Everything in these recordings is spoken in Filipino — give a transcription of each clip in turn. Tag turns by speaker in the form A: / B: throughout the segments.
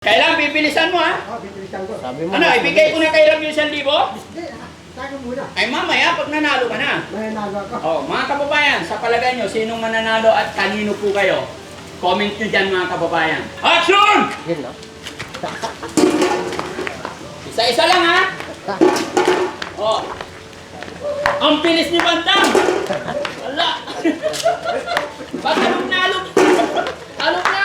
A: Kailan bibilisan mo ha?
B: Oh, bibilisan ko.
A: Sabi mo. Ano, na, ibigay ko na kay Rob yung 1,000? Hindi,
B: ah, tayo muna.
A: Ay mamaya, pag nanalo ka na.
B: Mananalo ako.
A: Oh, mga kababayan, sa palagay nyo, sinong mananalo at kanino po kayo? Comment nyo dyan mga kababayan. Action! Yun no? Isa-isa lang ha? oh. Ang pilis ni Bantam! Wala! Baka nung nalo, nalo na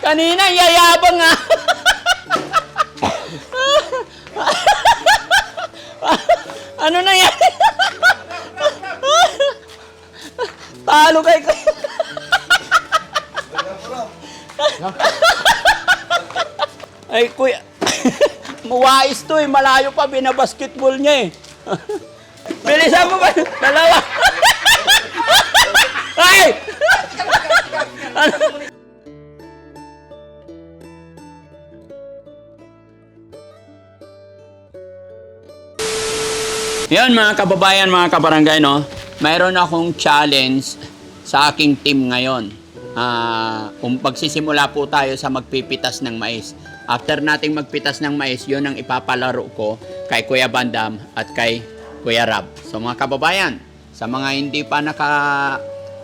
A: Kanina, yayabang nga. Ah. ano na yan? Talo kay ko. Ay, kuya. Muwais to eh. Malayo pa. Binabasketball niya eh. Bilisan mo ba? Dalawa. Ay! Yan mga kababayan, mga kabarangay, no? Mayroon akong challenge sa aking team ngayon. Uh, um, pagsisimula po tayo sa magpipitas ng mais. After nating magpitas ng mais, yun ang ipapalaro ko kay Kuya Bandam at kay Kuya Rab. So mga kababayan, sa mga hindi pa naka,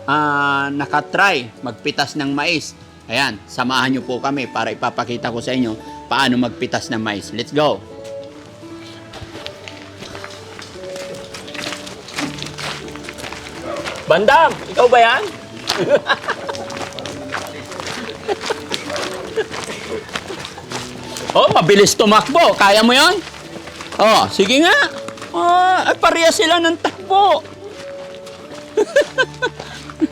A: uh, nakatry magpitas ng mais, ayan, samahan nyo po kami para ipapakita ko sa inyo paano magpitas ng mais. Let's go! Bandam, ikaw ba yan? oh, mabilis tumakbo. Kaya mo yon? Oh, sige nga. Oh, ay, pareha sila ng takbo.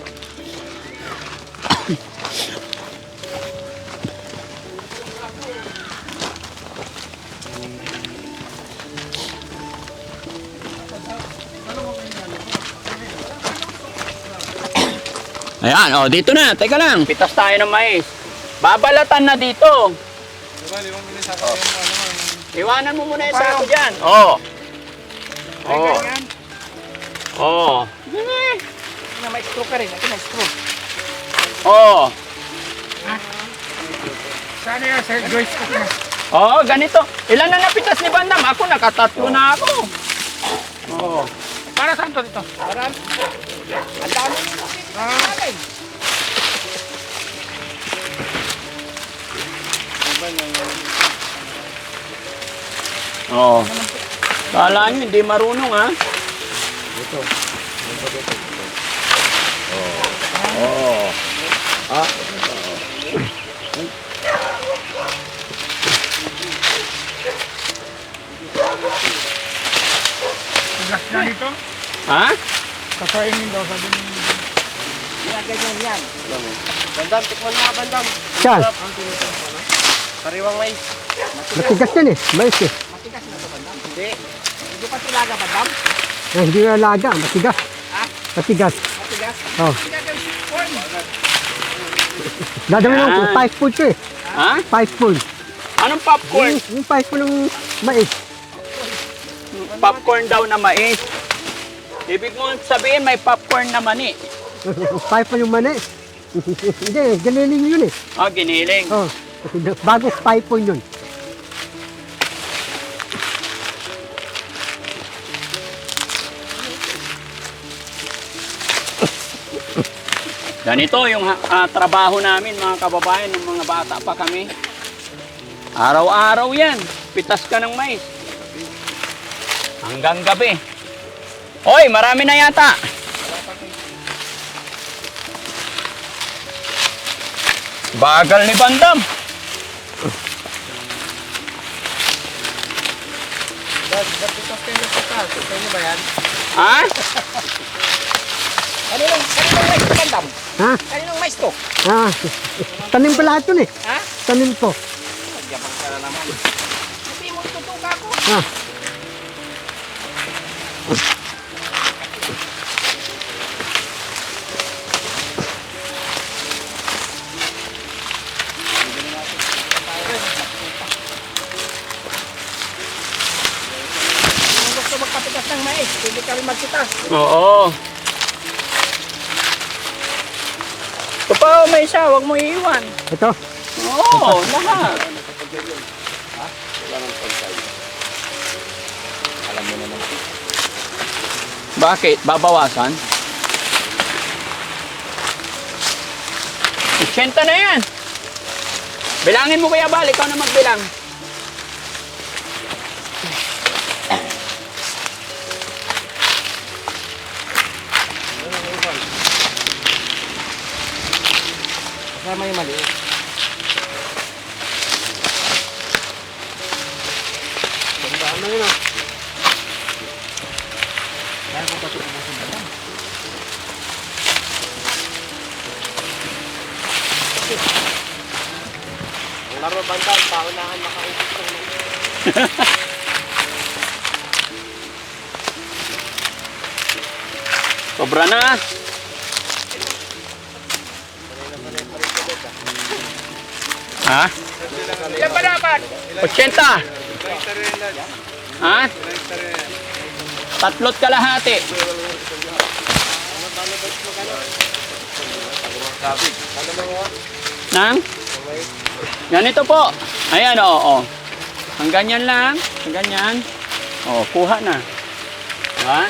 A: Ayan, oh, dito na. Teka lang. Pitas tayo ng mais. Babalatan na dito. Diba, limang minuto sa oh. Iwanan mo muna yung sako dyan. Oo. Oh. Oo. Oh. Oo. Oh.
C: May straw ka rin. Ito may straw.
A: Oo. Oh. Sana yan, Sir Joyce ko oh, na. Oo, ganito. Ilan na napitas ni Bandam? Ako, nakatatlo na ako.
C: Oo. Para saan to dito? Para? Ang dami Ah. Ay!
A: Oo. Kala nyo, hindi marunong ha. Ito. Oh. Oh. Ah. Oo. Ha? Gas na dito? Ha? Kasainin daw, sabi ni ganyan yan. Bandam, tikman mga bandam. Saan?
D: Kariwang mais. Matigas yan eh, mais eh. Matigas na ito bandam? Hindi. Hindi pa tilaga bandam? Eh, hindi na laga, matigas. Ha? Matigas. Matigas? Oo. Oh. Dadami ng five food ko eh. Ha? Five food.
A: Anong popcorn? Yung, hmm,
D: yung five food ng mais.
A: Popcorn daw na mais. Ibig mo sabihin may popcorn naman mani. Eh.
D: Tayo pa yung mani. Hindi, giniling yun eh.
A: Oh, giniling.
D: Oh, bago po yun.
A: Ganito yung uh, trabaho namin mga kababayan ng mga bata pa kami. Araw-araw yan, pitas ka ng mais. Hanggang gabi. Hoy, marami na yata. Bagal ni Bandam. Ba't ba't ito kayo sa Ha? Kaninong, kaninong mais Bandam? Ha? Kaninong mais to? Ha?
D: Tanim pa lahat yun eh. Ha? Tanim po. Magyabang ka na naman. Kasi mo tutuka ko. Ha?
A: magsitas. Oo. Ito pa, may isa. Huwag mo iiwan. Ito? Oo, lahat. Bakit? Babawasan? 80 na yan. Bilangin mo kaya balik. Ikaw na magbilang. Sobra na Ha? Ilan pa dapat? 80. Ha? Tatlot kalahati. Nang? Ganito po. Ayan, oo. oo. Ang ganyan lang. Ang ganyan. O, oh, kuha na. Diba?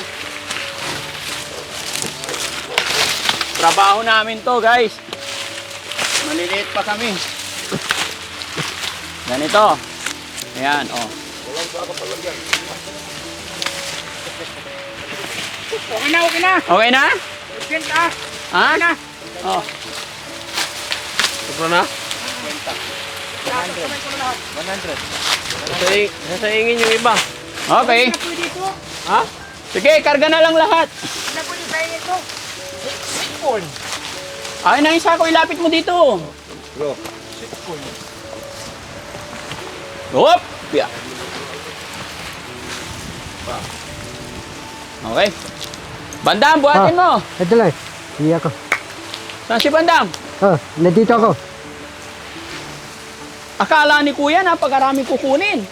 A: Trabaho namin to guys. Maliliit pa kami. Ganito. Ayan, o. Oh. Okay na, okay na. Okay na? Okay ah. na. Ha? Okay na. Oh. Sobra na? 50. 100. 100. Sasaingin yung iba. Okay. Ha? Sige, karga na lang lahat. Na pwede ba ito? Sitcon. Ay, na isa ko, ilapit mo dito. Bro. Sitcon. Hop! Yeah. Okay. Bandam, buhatin ah, mo.
D: Ito lang. Hindi ako.
A: Saan si Bandam?
D: Oh, nandito ako.
A: Akala ni kuya, na napakarami kukunin.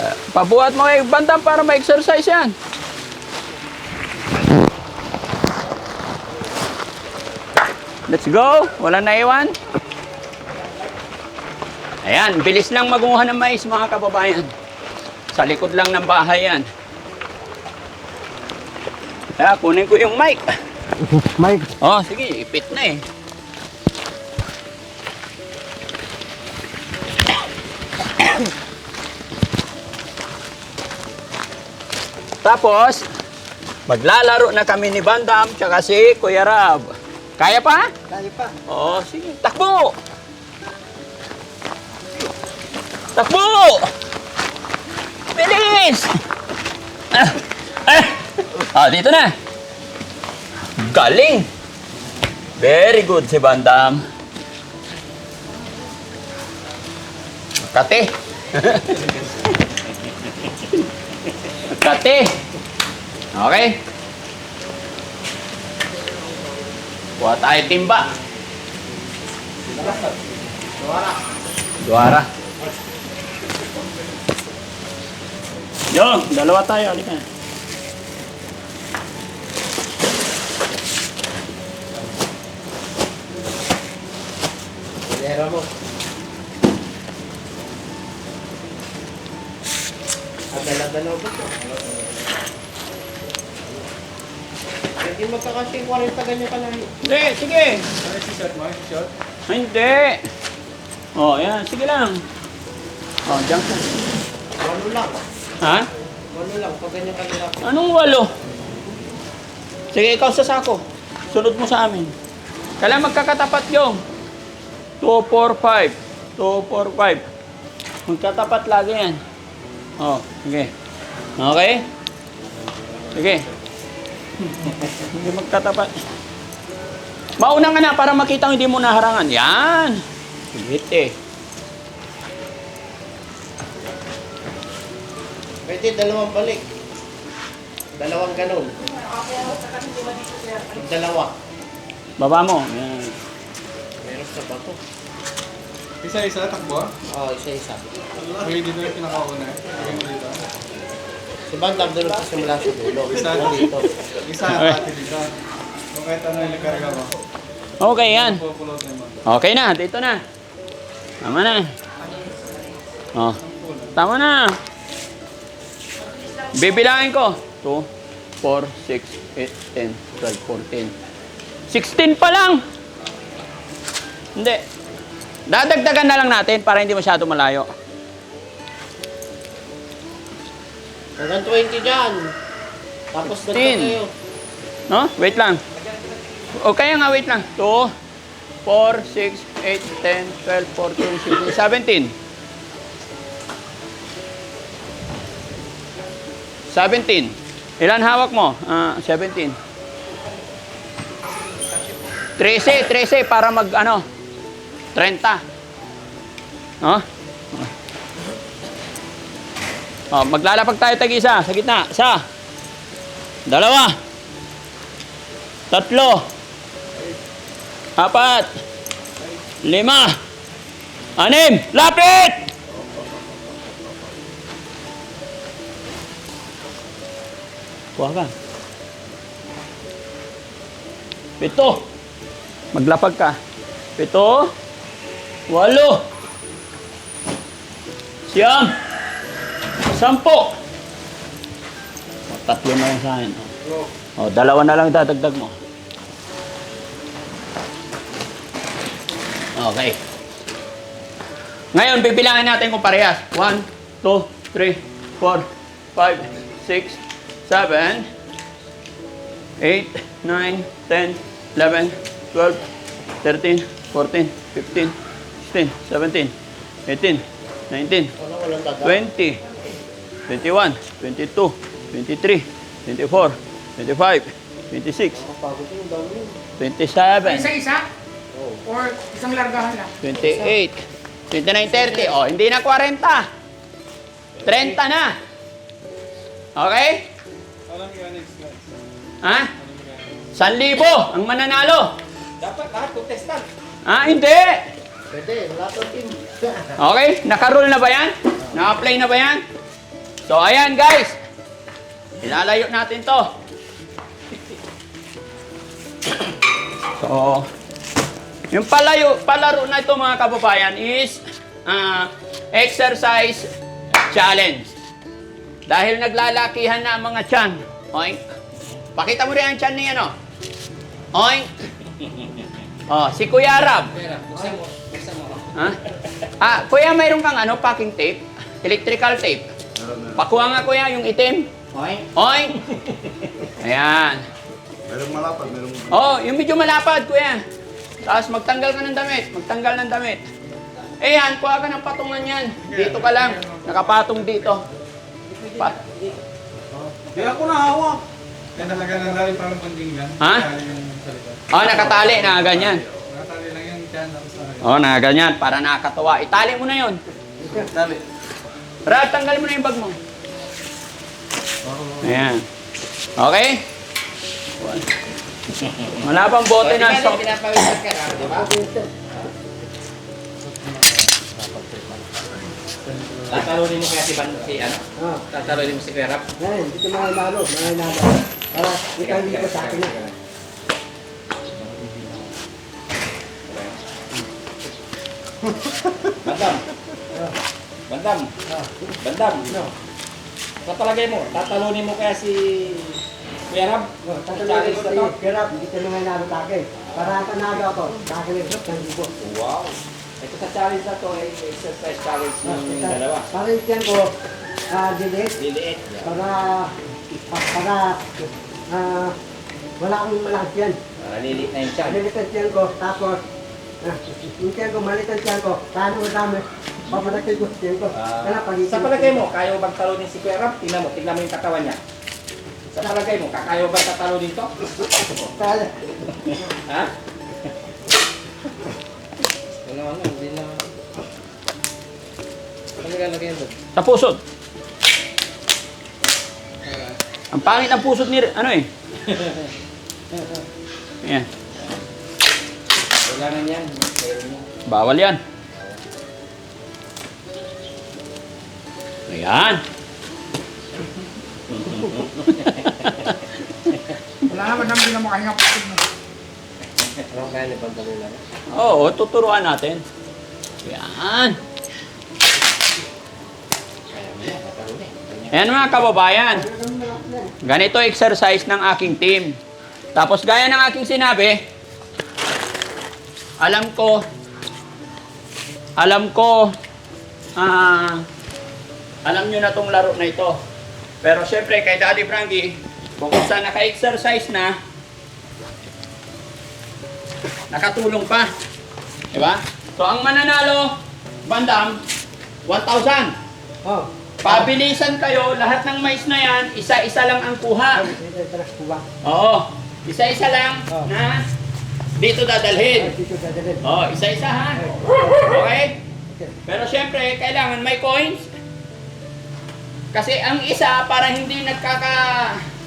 A: Uh, pabuhat mo kay bandang para ma-exercise yan. Let's go. Wala na iwan. Ayan, bilis lang maguha ng mais mga kababayan. Sa likod lang ng bahay yan. Kaya kunin ko yung mic. mic? Oh, sige, ipit na eh. Tapos, maglalaro na kami ni Bandam tsaka si Kuya Rab. Kaya pa? Kaya pa. Oo, oh, sige. Takbo! Takbo! Bilis! Ah, ah. ah dito na. Galing! Very good si Bandam. Kate. Ate! Okay? Kuha tayo timba. Duwara. Duwara. Yo, dalawa tayo. Halika. Pero mo. dalawa ba ito? Hindi magkakasi 40 ganyan ka lang. Hindi, sige. Ano si shot mo? Si shot? Hindi. Oh, yan. Sige lang. Oh, diyan ka. Walo lang. Ha? Walo lang. Pag ganyan ka lang. Anong walo? Sige, ikaw sa sako. Sunod mo sa amin. Kailan magkakatapat yung 245. 245. Magkatapat lagi yan. Oh, okay. Okay? Okay. hindi magtatapat. Mauna nga na para makita hindi mo naharangan. Yan. Higit eh. Pwede dalawang balik. Dalawang ganun. Dalawa. Baba mo. Yan. Meron
E: sa bato. Isa-isa, takbo? Ah?
A: Oo, oh, isa-isa. Okay, dito yung pinakauna. Okay, dito. Si Bandam doon sa sa dulo. Diba, isa dito. Isa okay. dito. Okay, kahit ano yung karga mo. Okay yan. Okay na, dito na. Tama na. Oh. Tama na. Bibilangin ko. 2, 4, 6, 8, 10, 12, 14. 16 pa lang! Hindi. Dadagdagan na lang natin para hindi masyado malayo. Hanggang 20 dyan. Tapos dagdag 15. No? Wait lang. O oh, kaya nga, wait lang. 2, 4, 6, 8, 10, 12, 14, 16, 17. 17. Ilan hawak mo? Uh, 17. 13, 13 para mag ano? 30. No? Huh? Oh, maglalapag tayo tag isa sa gitna. Isa. Dalawa. Tatlo. Apat. Lima. Anim. Lapit! Kuha ka. Pito. Maglapag ka. Pito. Walo. Siyam. Siyam. Sampo! O, oh, tatlo na lang sa akin. O, oh, dalawa na lang dadagdag mo. Okay. Ngayon, bibilangin natin kung parehas. 1, 2, 3, 4, 5, 6, 7, 8, 9, 10, 11, 12, 13, 14, 15, 16, 17, 18, 19, 20, 21, 22, 23, 24, 25, 26, 27,
C: Isa-isa? Or isang largahan lang?
A: 28, 29, 30. Oh, hindi na 40. 30 na. Okay? Ha? 1,000 ang mananalo. Dapat lahat contestant. Ah, hindi. Pwede, wala to team. Okay? Nakarule na ba yan? Na-apply na ba yan? So, ayan guys. Ilalayo natin to. So, yung palayo, palaro na ito mga kababayan is uh, exercise challenge. Dahil naglalakihan na ang mga tiyan. Oink. Pakita mo rin ang tiyan niya, no? Oink. Oh, si Kuya Rab. Ha? Ah, Kuya, mayroon kang ano, packing tape? Electrical tape? Pakuha nga kuya yung itim. Oy. Oy. Ayan. Meron malapad, merong... Oh, yung medyo malapad kuya. Tapos magtanggal ka ng damit, magtanggal ng damit. Eh yan, kuha ka ng patungan yan. Dito ka lang, nakapatong dito. Pat
F: Kaya eh, ako nahawak. Kaya talaga nangyari parang pandingan.
A: Ha? Oh, nakatali na ganyan. Nakatali lang yan, kaya nakasari. Oh, nakaganyan, ganyan, para nakakatawa. Itali mo na yun. Itali. Brad, tanggal mo na yung bag mo. Ayan. Okay? Wala pang bote na stock. Pinapawisan ka na, di ba? Tatalunin mo kaya si Ban, si ano? Ah. Tatalunin mo si Perap? Ayun, dito mga lalo, mga lalo. Para, ikaw hindi ko sa akin na. Madam. Ah. Bandam. Ah. Bandam. No. Sa mo, tatalunin mo kaya si Kuya Rab?
B: No, tatalunin ko si Kuya Rab. Hindi tanungan namin sa akin. Para tanado ako. Sa akin yung group,
A: Wow. Ito sa challenge na to, exercise eh, challenge ng dalawa.
B: Challenge yan ko, uh, ah, diliit.
A: Diliit. Yeah.
B: Para, para, uh, wala akong malakas yan.
A: Uh, na yung chan.
B: Lilit na ko, tapos, uh, yung chan ko, malit ang chan ko, paano mo dami, Mapalakay ko. Sa ah.
A: palagay mo, kaya bang talunin si Kuya Ram? Tingnan mo, tingnan mo yung katawan niya. Sa palagay mo, kakayo ba tatalunin to?
B: Kaya. ha? Wala
A: ano, hindi na. Ano lalagyan doon? Sa pusod. Ang pangit ng pusod ni ano eh. Ayan. Kailangan yan. Bawal yan. Ayan.
C: Wala naman namin na makahinga po. Alam
A: ano kaya ni Pagdalila? Oo, tuturuan natin. Ayan. Ayan mga kababayan. Ganito exercise ng aking team. Tapos gaya ng aking sinabi, alam ko, alam ko, ah, uh, alam nyo na tong laro na ito. Pero syempre kay Daddy Frankie, kung saan naka-exercise na, nakatulong pa. Diba? So ang mananalo, bandam, 1,000. Oh. Pabilisan kayo, lahat ng mais na yan, isa-isa lang ang kuha. Ah, Oo, isa-isa lang oh. na dito dadalhin. Ah, Oo, isa-isa ha. Okay? Pero syempre, kailangan may coins, kasi ang isa, para hindi nagkaka,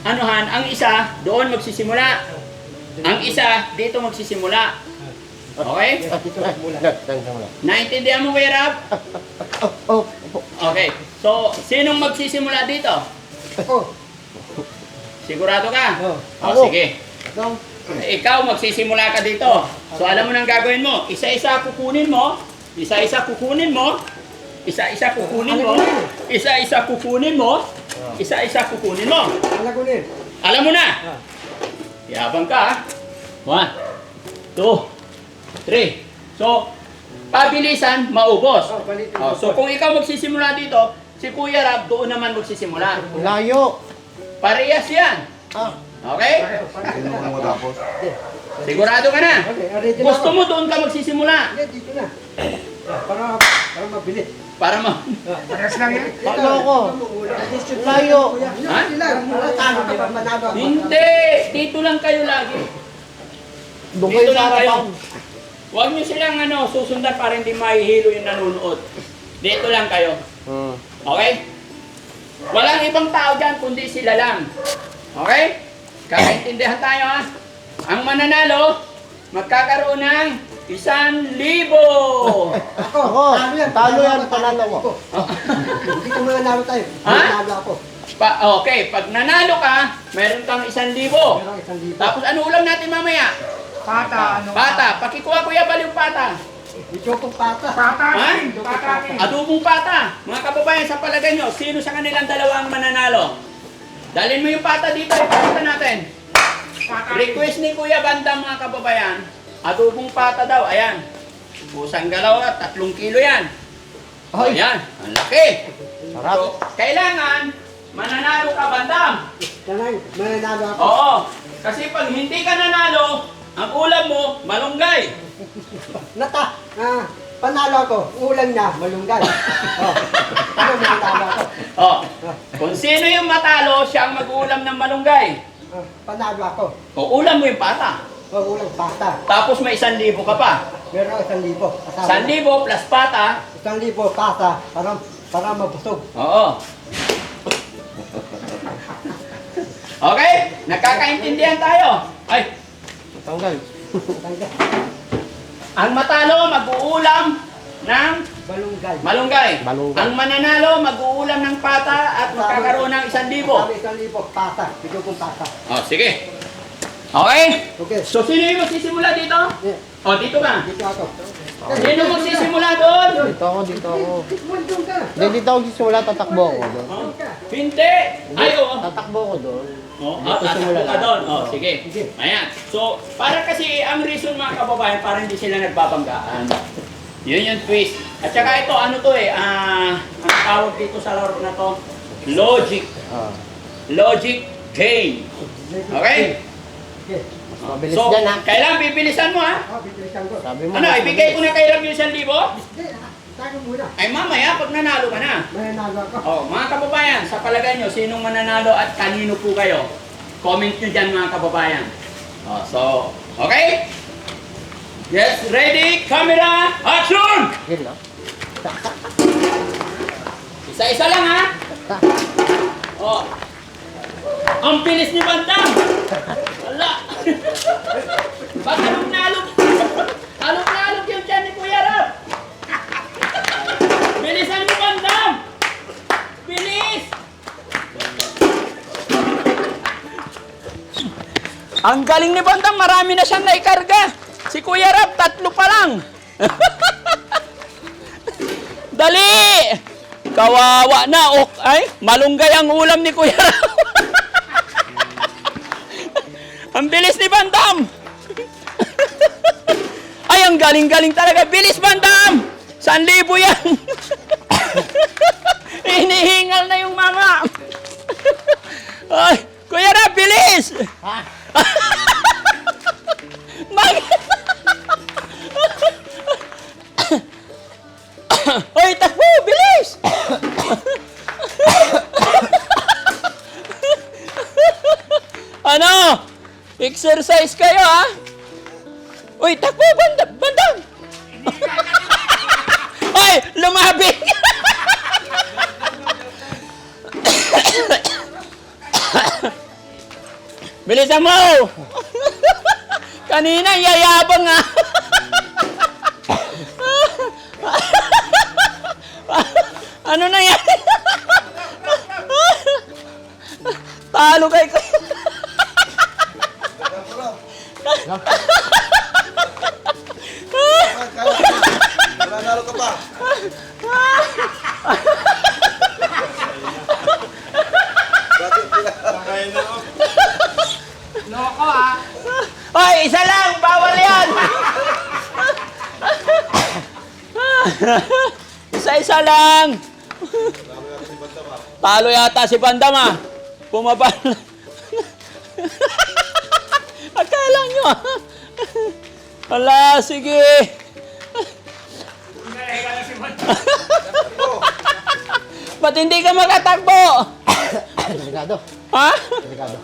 A: anuhan, ang isa, doon magsisimula. Ang isa, dito magsisimula. Okay? Naintindihan mo, Kuya Rab? Okay. So, sinong magsisimula dito? Sigurado ka? O, sige. Ikaw, magsisimula ka dito. So, alam mo nang gagawin mo. Isa-isa kukunin mo. Isa-isa kukunin mo. Isa-isa kukunin ano mo. Isa-isa kukunin mo. Isa-isa kukunin mo. Ah. Isa-isa kukunin mo. Alagunin. Alam mo na. Ah. Yabang ka. ah. One, two, three. So, pabilisan, maubos. Oh, palit. Oh, so kung ikaw magsisimula dito, si Kuya Rab doon naman magsisimula.
D: Layo.
A: Parehas yan. Ah. Okay? Sinunan mo tapos. Sigurado ka na. Gusto mo doon ka magsisimula. dito na. Ah, para, para mabilis. Para ma... Ah, Pares lang yan. Loko. Layo. Ha? Hindi! Dito lang kayo lagi. Dito sa lang kayo. Huwag nyo silang ano, susundan para hindi mahihilo yung nanonood. Dito lang kayo. Hmm. Okay? Walang ibang tao dyan kundi sila lang. Okay? Kakaintindihan tayo ha. Ang mananalo, magkakaroon ng Isang libo! Ako,
B: Talo yan. Talo panalo ko. Hindi ko mananalo
A: tayo. Ha? ako. Pa, okay, pag nanalo ka, meron kang isang libo. Meron isang libo. Tapos ano ulam natin mamaya?
C: Pata. Ano?
A: Pata. Pakikuha kuya baliw pata.
B: Ichokong pata. Pata. Ha?
A: Pata. Adobong pata. Mga kababayan, sa palagay nyo, sino sa kanilang dalawa ang mananalo? Dalhin mo yung pata dito, ipakita natin. Pata. Request ni Kuya Banda mga kababayan, Adobong pata daw, ayan. Busang galaw na, ah, tatlong kilo yan. Ay. Ayan, ang laki. Sarap. So, kailangan, mananalo ka, bandam. Kailangan, mananalo ako. Oo, kasi pag hindi ka nanalo, ang ulam mo, malunggay.
B: Nata, ah, panalo ako, ulam na, malunggay. oh. Ano,
A: mananalo ako. Oh. Kung sino yung matalo, siya ang mag-ulam ng malunggay. Oh, panalo ako. O, ulam mo yung pata.
B: Magulang, pata.
A: Tapos may isang libo ka pa.
B: Meron isang libo.
A: Kasama. Isang libo plus pata.
B: Isang libo, pata. Para, para mabusog.
A: Oo. okay, nakakaintindihan tayo. Ay. Tanggal. Tanggal. Ang matalo mag-uulam ng Malunggay. Malunggay. Malunggay. Ang mananalo, mag-uulam ng pata at magkakaroon ng isang libo. Sabi isang libo, pata. Bigyan kong pata. Oh, sige. Okay? Okay. So, sino yung magsisimula dito? Yeah. O, oh, dito ka. Dito ako. Sino magsisimula doon?
D: Dito ako, dito ako. Dito ka. Hindi, dito ako sisimula, tatakbo ako doon. Oh.
A: Hindi! Ay, ah,
D: Tatakbo ako doon.
A: Oh, dito tatakbo ka doon. Oh, sige. Ayan. So, para kasi ang reason mga kababayan, para hindi sila nagbabanggaan. Yun yung twist. At saka ito, ano to eh, ah, uh, ang tawag dito sa laro na to, logic. Ah. Logic game. Okay? Ah. Mabilis so, dyan ha. Kailangan bibilisan mo ha. Oh, bibilisan ko. Sabi mo, ano, mas ibigay ko na kay Ram yung 1,000? Hindi, tayo muna. Ay mamaya, pag nanalo ka na. Mananalo ako. Oh, mga kababayan, sa palagay nyo, sinong mananalo at kanino po kayo? Comment nyo dyan mga kababayan. Oh, so, okay? Yes, ready, camera, action! Yun Isa-isa lang ha. Oh. Ang bilis ni Bandang! Wala! Ba't halog na halog? Halog yung dyan ni Kuya Rob! Bilisan mo, Bandam! Bilis! Ang galing ni Bandam, marami na siyang naikarga. Si Kuya Rob, tatlo pa lang. Dali! Kawawa na, ok. Ay, malunggay ang ulam ni Kuya Rob. Ang bilis ni Van Damme! Ay, ang galing-galing talaga. Bilis, Van Damme! Saan libo yan? Inihingal na yung mama. Ay, Kuya na, bilis! Ha? Mag-exercise kayo, ha? Uy, takbo, bandam! Bandam! Uy, lumabi! Bilisan mo! Kanina, yayabang nga. ano na yan? Talo kay isa lang! Bawal yan! Isa-isa lang! Talo yata si Bandama. Pumaba. Akala nyo. Wala, ah. sige. Ba't hindi ka makatakbo? Delikado. Ha? Delikado.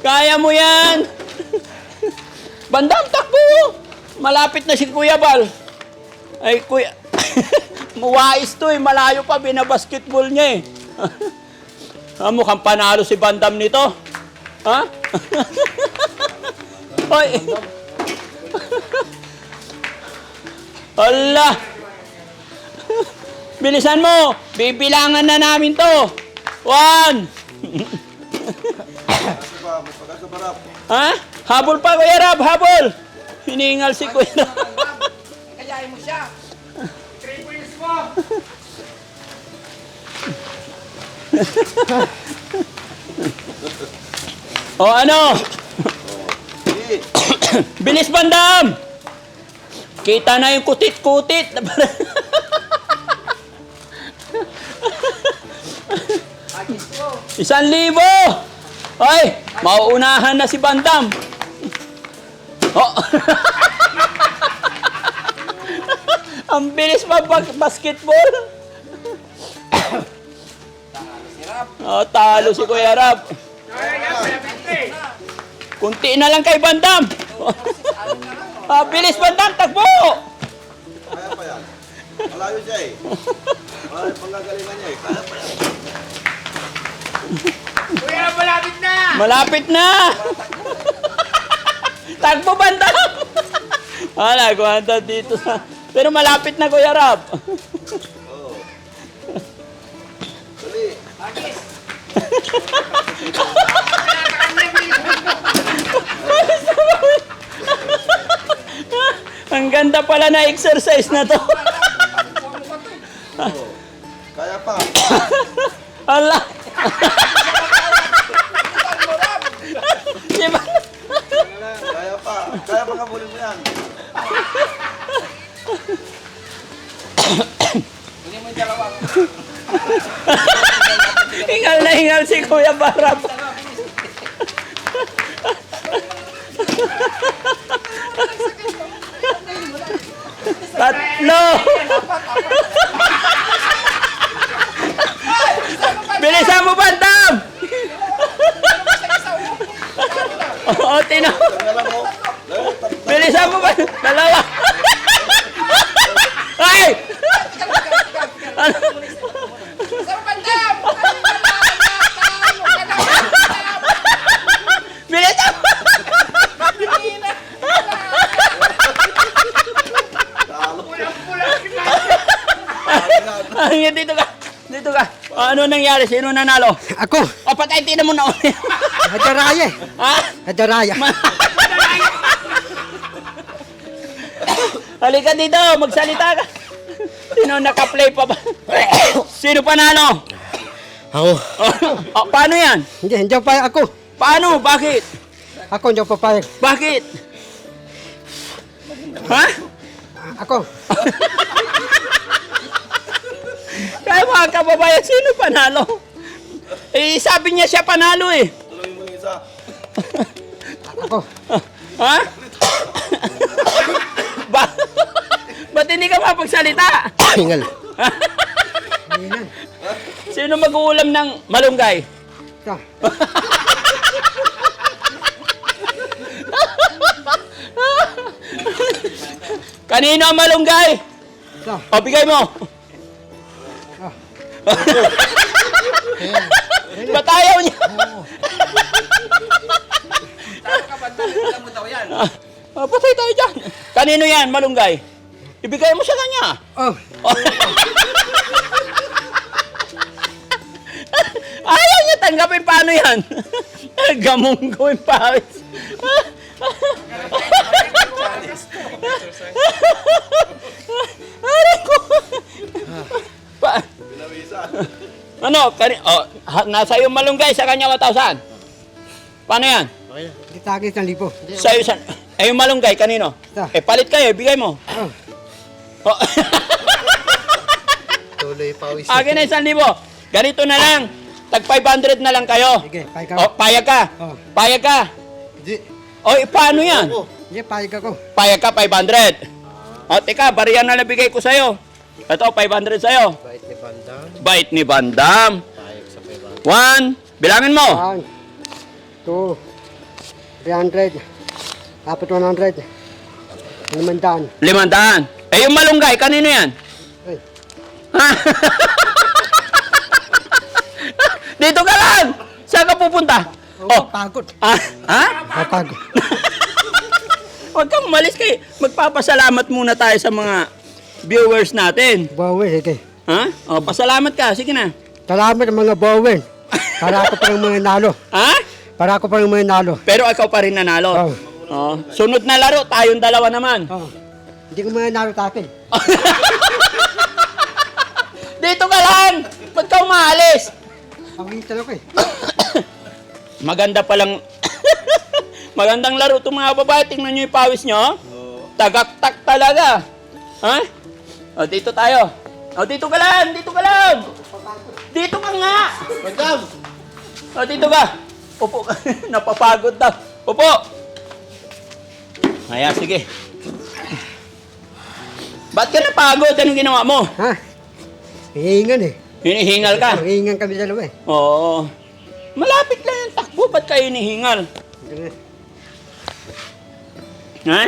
A: Kaya mo yan. Bandam, takbo! Malapit na si Kuya Bal. Ay, Kuya... Muwais to eh. Malayo pa. Binabasketball niya eh. ah, mukhang panalo si Bandam nito. Ha? Hoy. Allah. Bilisan mo. Bibilangan na namin to. One. ha? Habol pa, Kuya Rab, habol! Hinihingal si Kuya Rab. Kayain mo siya. 3 points mo. o oh, ano? Bilis bandam! Kita na yung kutit-kutit. Isang libo! Ay, mauunahan na si Bandam. Oh. Ang bilis pa bag- basketball. oh, talo si Kuya Rap. Kunti na lang kay Bandam. ah, bilis Bandam, takbo! Kaya pa yan. Malayo siya eh. Malayo
C: panggagalingan niya eh. Kaya pa yan. Kuya, malapit na!
A: Malapit na! Takbo banda lang. Wala, kwanta dito sa... Pero malapit na, Kuya Rob. Dali. Agis. Ang ganda pala na exercise na to. Kaya pa. Allah.
G: Kaya pagkabulin mo yan.
A: Hindi mo yung dalawa. hingal na ingal si Kuya Barab. Tatlo! mangyari? Sino nanalo? Ako. O, patayin tinan mo na ulit.
D: Nadaraya eh. Ha? Nadaraya.
A: Halika dito, magsalita ka. Sino naka-play pa ba? Sino panalo? Ako. o, paano yan?
D: Hindi, hindi ako Ako.
A: Paano? Bakit?
D: Ako hindi pa papayag.
A: Bakit? Ha?
D: Ako.
A: Kaya mga kababayan, sino panalo? Eh, sabi niya siya panalo eh. Tuloy mo isa. Ako. ha? ba Ba't hindi ka mapagsalita? Tingal. sino mag-uulam ng malunggay? Ikaw. Kanino ang malunggay? Ikaw. O, bigay mo. Ba't niya? Tama ka, pantalan mo daw yan. Ah, patay tayo dyan. Kanino yan, malunggay? Ibigay mo sa kanya. Oh. Ayaw niya tanggapin paano yan? Gamunggoy pawis. Aray ko. Ah. ano? Kani oh, ha, nasa iyo malunggay sa kanya 1,000. Paano yan? Okay.
D: tagi sa lipo.
A: Sa iyo san? Eh yung malunggay kanino? Ito. Eh palit kayo, bigay mo. Oh. Oh. Tuloy pawis. Akin na isang libo. Ganito na lang. Tag 500 na lang kayo. Sige, payag ka. Oh, payag ka. Oh. Payag ka. Hindi. Oh, eh, paano yan? Hindi, payag ako. Payag ka 500. Oh, teka, bariyan na nabigay ko sa'yo. Ito, 500 sa'yo. Bait ni Bandam. Bait ni Bandam. Payag One. Bilangin mo. One.
D: Two. 300. Dapat 100. Limandaan.
A: Limandaan. Eh, yung malunggay, kanino yan? Ay. Dito ka lang! Saan ka pupunta?
D: Oh, pagod. Ah, ha? Pagod.
A: Huwag kang umalis kay. Magpapasalamat muna tayo sa mga viewers natin. Bawen, sige. Ha? O, pasalamat ka. Sige na.
D: Salamat mga Bawen. Para ako parang mga nalo. Ha? Para ako parang mga nalo.
A: Pero ikaw pa rin nanalo. Oh. Oh. Sunod na laro, tayong dalawa naman. Oh.
D: Hindi ko manalo nalo takin.
A: Dito ka lang! Ba't ka umaalis? Pangitan ako eh. Maganda palang... Magandang laro itong mga babae. Tingnan nyo yung pawis nyo. Tagaktak talaga. Ha? Oh, dito tayo. Oh, dito ka lang! Dito ka lang! Dito ka nga! Madam! Oh, dito ka! Upo ka. Napapagod daw. Upo! Ayan, sige. Ba't ka napagod? Anong ginawa mo? Ha? Hihingan eh. Hinihingal ka?
D: Hihingan kami dalawa eh.
A: Oo. Malapit lang yung takbo. Ba't kayo hinihingal?
D: Ha?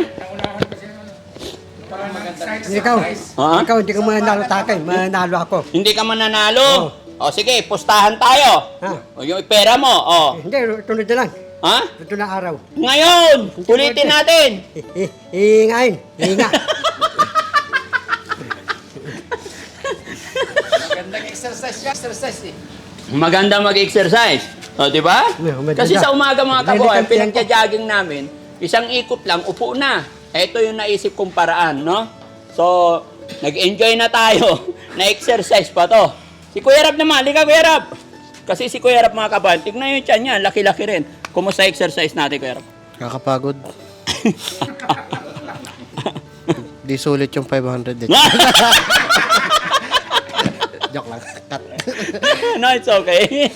D: parang maganda. Ikaw, Ha? ikaw hindi ka mananalo sa akin, mananalo ako.
A: Hindi ka mananalo. O sige, pustahan tayo. Ha? O yung pera mo. O. Hindi, tunod na lang. Ha? Ito na araw. Ngayon, ulitin natin. I- i- Iingain, Magandang exercise Exercise eh. Maganda mag-exercise. O, di ba? Kasi sa umaga mga Dahil kabuhay, ikaw- jogging namin, isang ikot lang, upo na. Ito yung naisip kong paraan, no? So, nag-enjoy na tayo. Na-exercise pa to. Si Kuya Rab naman, halika Kuya Rab. Kasi si Kuya Rab mga kapal, tignan yung tiyan niya, laki-laki rin. Kumusta exercise natin, Kuya Rab?
H: Nakakapagod. Di sulit yung 500 din. Joke lang.
A: Cut. no, it's okay.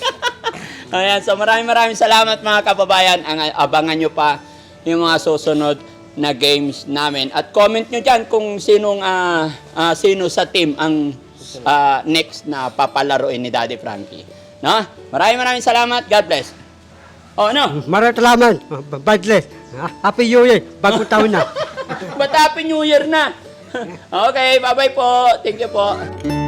A: Ayan, so maraming maraming salamat mga kababayan. Ang abangan nyo pa yung mga susunod na games namin. At comment nyo dyan kung sinong, uh, uh, sino sa team ang uh, next na papalaruin ni Daddy Frankie. No? Maraming maraming salamat. God bless.
D: Oh, ano? Maraming salamat. God bless. Happy New Year. Bagong taon na.
A: Ba't Happy New Year na? okay, bye-bye po. Thank you po.